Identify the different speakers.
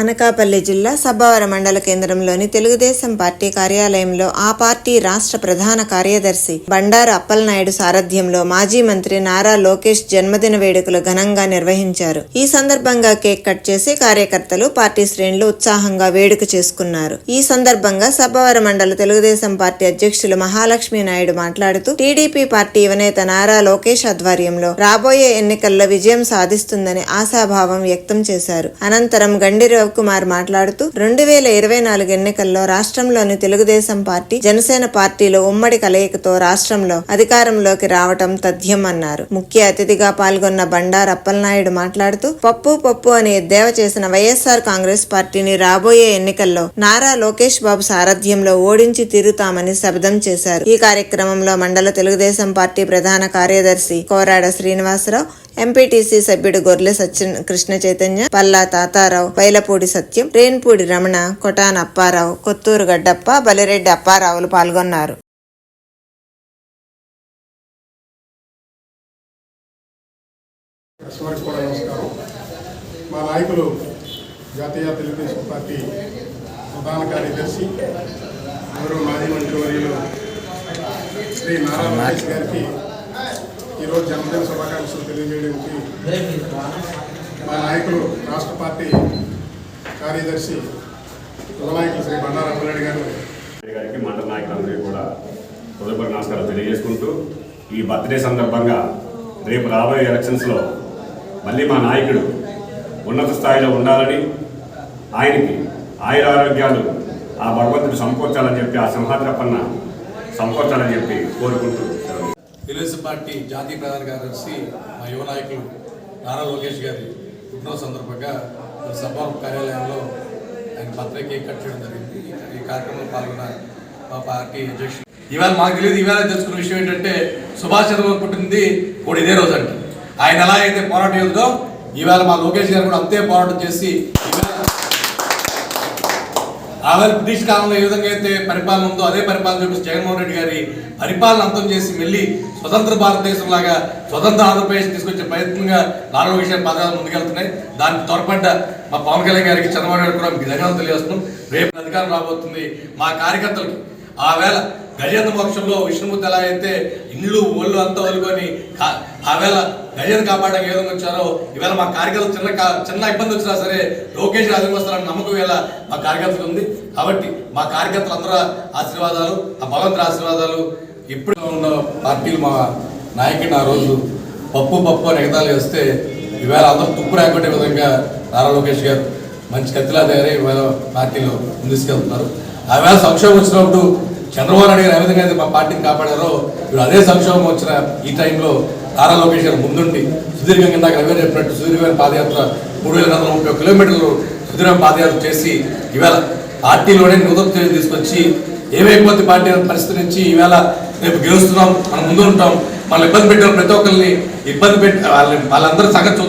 Speaker 1: అనకాపల్లి జిల్లా సబ్బవర మండల కేంద్రంలోని తెలుగుదేశం పార్టీ కార్యాలయంలో ఆ పార్టీ రాష్ట్ర ప్రధాన కార్యదర్శి బండారు అప్పలనాయుడు సారథ్యంలో మాజీ మంత్రి నారా లోకేష్ జన్మదిన వేడుకలు ఘనంగా నిర్వహించారు. ఈ సందర్భంగా కేక్ కట్ చేసి కార్యకర్తలు పార్టీ శ్రేణులు ఉత్సాహంగా వేడుక చేసుకున్నారు. ఈ సందర్భంగా సబ్బవర మండల తెలుగుదేశం పార్టీ అధ్యక్షులు మహాలక్ష్మి నాయుడు మాట్లాడుతూ టీడీపీ పార్టీ యువనేత నారా లోకేష్ ఆధ్వర్యంలో రాబోయే ఎన్నికల్లో విజయం సాధిస్తుందని ఆశాభావం వ్యక్తం చేశారు. అనంతరం అశోక్ కుమార్ మాట్లాడుతూ రెండు వేల ఇరవై నాలుగు ఎన్నికల్లో రాష్ట్రంలోని తెలుగుదేశం పార్టీ జనసేన పార్టీలు ఉమ్మడి కలయికతో రాష్ట్రంలో అధికారంలోకి రావటం తథ్యం అన్నారు. ముఖ్య అతిథిగా పాల్గొన్న బండారు అప్పలనాయుడు మాట్లాడుతూ పప్పు పప్పు అని ఎద్దేవా చేసిన వైఎస్ఆర్ కాంగ్రెస్ పార్టీని రాబోయే ఎన్నికల్లో నారా లోకేష్ బాబు సారథ్యంలో ఓడించి తీరుతామని శబ్దం చేశారు. ఈ కార్యక్రమంలో మండల తెలుగుదేశం పార్టీ ప్రధాన కార్యదర్శి కోరాడ శ్రీనివాసరావు ఎంపీటీసీ సభ్యుడు గొర్లె సత్య కృష్ణ చైతన్య పల్లా తాతారావు బైలపూడి సత్యం రేన్పూడి రమణ కొటాన్ అప్పారావు కొత్తూరు గడ్డప్ప బలిరెడ్డి అప్పారావులు పాల్గొన్నారు.
Speaker 2: మా నాయకులు జాతీయ తెలుగుదేశం పార్టీ ప్రధాన కార్యదర్శి గౌరవ మాజీ మంత్రివర్యులు శ్రీ నారాయణ గారికి ఈరోజు జన్మదిన శుభాకాంక్షలు తెలియజేయడానికి మా నాయకులు రాష్ట్ర పార్టీ కార్యదర్శి యువ నాయకులు శ్రీ బండారు అప్పలరెడ్డి గారు.
Speaker 3: గారికి మండల నాయకులందరికీ కూడా హృదయపూర్వక నమస్కారాలు తెలియజేసుకుంటూ ఈ బర్త్డే సందర్భంగా రేపు రాబోయే ఎలక్షన్స్లో మళ్ళీ మా నాయకుడు ఉన్నత స్థాయిలో ఉండాలని ఆయనకి ఆయుర ఆరోగ్యాలు ఆ భగవంతుడు సమకూర్చాలని చెప్పి ఆ సింహాద్రపన్న సమకూర్చాలని చెప్పి కోరుకుంటూ
Speaker 4: తెలుగుదేశం పార్టీ జాతీయ ప్రధాన కార్యదర్శి మా యువ నాయకులు నారా లోకేష్ గారి పుట్టినరోజు సందర్భంగా సభ కార్యాలయంలో ఆయన పత్రిక కేక్ కట్ చేయడం జరిగింది. ఈ- కార్యక్రమంలో పాల్గొన్న మా పార్టీ అధ్యక్షుడు. ఇవాళ మాకు తెలియదు ఇవాళ తెలుసుకున్న విషయం ఏంటంటే సుభాష్ చంద్రబోస్ పుట్టింది కూడా ఇదే రోజు అంటే. ఆయన ఎలా అయితే పోరాటం యోధుడో ఇవాళ మా లోకేష్ గారు కూడా అంతే పోరాటం చేసి ఆవేళ బ్రిటిష్ కాలంలో ఏ విధంగా అయితే పరిపాలన ఉందో అదే పరిపాలన చూపిస్తూ జగన్మోహన్ రెడ్డి గారి పరిపాలన అంతం చేసి మళ్ళీ స్వతంత్ర భారతదేశం లాగా స్వతంత్ర ఆంధ్రప్రదేశ్ తీసుకొచ్చే ప్రయత్నంగా నాలుగు విషయాలు పథకాలు ముందుకెళ్తున్నాయి. దానికి తోడ్పడ్డ మా పవన్ కళ్యాణ్ గారికి చంద్రబాబు గారికి కూడా మీకు ధన్యవాదాలు తెలియజేస్తున్నాం. రేపు అధికారం రాబోతుంది మా కార్యకర్తలకి. ఆ వేళ గజేంద్ర మోక్షంలో విష్ణుమూర్తి ఎలా అయితే ఇండ్లు ఒళ్ళు అంతా వదులుకొని ఆవేళ గడియను కాపాడక కాపాడడానికి ఏ విధంగా వచ్చారో ఈవేళ మా కార్యకర్తలు చిన్న కా- చిన్న ఇబ్బంది వచ్చినా సరే లోకేష్ రాజు వస్తారని నమ్మకం వేళ మా కార్యకర్తలు ఉంది. కాబట్టి మా కార్యకర్తలు అందరూ ఆశీర్వాదాలు ఆ భగవంతుడి ఆశీర్వాదాలు ఇప్పుడు ఉన్న పార్టీలు మా నాయకుడిని ఆ రోజు పప్పు పప్పు అని ఎగతాలు వేస్తే ఈవేళ అందరూ తుప్పు రాకొట్టే విధంగా నారా లోకేష్ గారు మంచి కత్తిలా తయారై ఈవేళ పార్టీలో ముందుకెళ్తున్నారు ఆవేళ వేళ సంక్షోభం వచ్చినప్పుడు చంద్రబాబు నాయుడు గారు ఏ విధంగా అయితే మా పార్టీని కాపాడారో ఇప్పుడు అదే సంక్షోభం వచ్చిన ఈ టైంలో నారా లోకేష్ గారు ముందుండి సుదీర్ఘంగా ఇందాక రవి చెప్పినట్టు సుదీర్ఘమైన పాదయాత్ర మూడు వేల నాలుగు వందల ముప్పై కిలోమీటర్లు సుదీర్ఘమైన పాదయాత్ర చేసి ఈవేళ పార్టీలోనే నూతన చర్యలు తీసుకొచ్చి ఏమైపోతే పార్టీ పరిస్థితి నుంచి ఈవేళ రేపు గెలుస్తున్నాం మనం ముందు ఉంటాం మనం ఇబ్బంది పెట్టిన ప్రతి ఒక్కరిని ఇబ్బంది పెట్టి వాళ్ళ వాళ్ళందరూ సంగతి చూద్దాం.